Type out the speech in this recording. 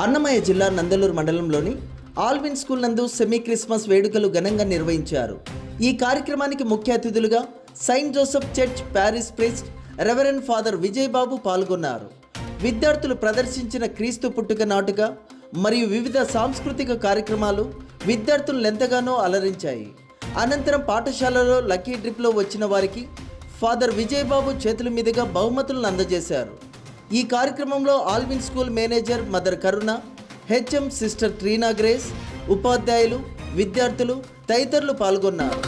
అన్నమయ్య జిల్లా నందలూరు మండలంలోని Alvin school నందు సెమీ క్రిస్మస్ వేడుకలు ఘనంగా నిర్వహించారు. ఈ కార్యక్రమానికి ముఖ్య అతిథులుగా Saint Joseph church parish priest reverend father Vijayababu పాల్గొన్నారు. విద్యార్థులు ప్రదర్శించిన క్రీస్తు పుట్టుక నాటుక మరియు వివిధ సాంస్కృతిక కార్యక్రమాలు విద్యార్థులను ఎంతగానో అలరించాయి. అనంతరం పాఠశాలలో లక్కీ డ్రిప్లో వచ్చిన వారికి ఫాదర్ విజయబాబు చేతుల మీదుగా బహుమతులను అందజేశారు. ఈ కార్యక్రమంలో Alvin school manager mother Karuna HM sister Trina Grace ఉపాధ్యాయులు విద్యార్థులు తదితరులు పాల్గొన్నారు.